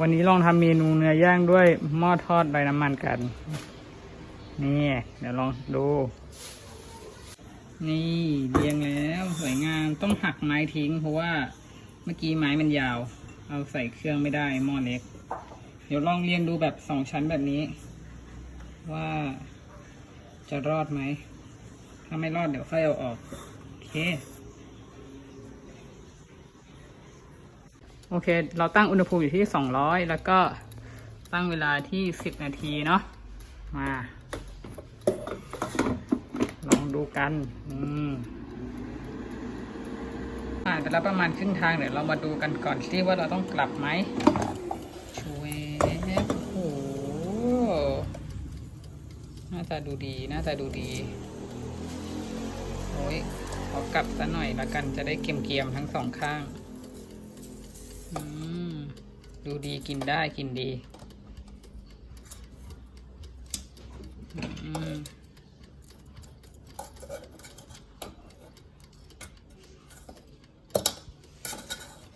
วันนี้ลองทำเมนูเนื้อย่างด้วยหม้อทอดไร้น้ำมันกัน นี่ เดี๋ยวลองดู นี่เรียงแล้วสวยงามต้องหักไม้ทิ้ง เพราะว่าเมื่อกี้ไม้มันยาว เอาใส่เครื่องไม่ได้หม้อเล็ก เดี๋ยวลองเรียงดูแบบสองชั้นแบบนี้ ว่าจะรอดไหม ถ้าไม่รอดเดี๋ยวค่อยเอาออก โอเค โอเค เราตั้งอุณหภูมิอยู่ที่ 200 แล้วก็ตั้งเวลาที่ 10 นาทีเนาะ มา ลองดูกัน อืมผ่านไปแล้วประมาณครึ่งทางเดี๋ยวเรามาดูกันก่อนที่ว่าเราต้องกลับไหมช่วยโอ้โหน้าตาดูดีน้าตาดูดีโอ้ยขอกลับซะหน่อยละกันจะได้เกรียมๆทั้งสองข้าง ดูดีกินได้กินดี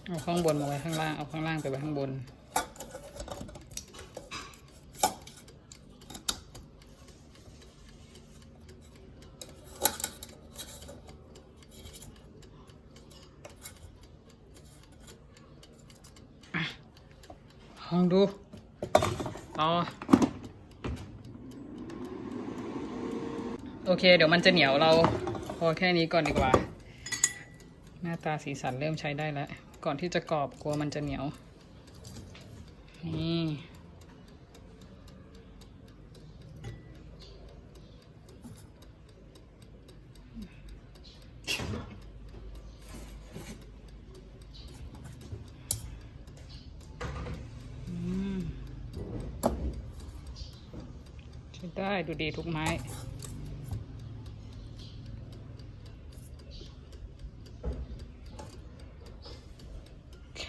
เอาข้างบนมาไว้ข้างล่าง เอาข้างล่างไปไว้ข้างบน ลองดูต่อโอเค เดี๋ยวมันจะเหนียวเราพอแค่นี้ก่อนดีกว่า หน้าตาสีสันเริ่มใช้ได้แล้ว ก่อนที่จะกรอบกลัวมันจะเหนียว นี่ อืม ใช้ได้ดูดีทุกไม้ โอเค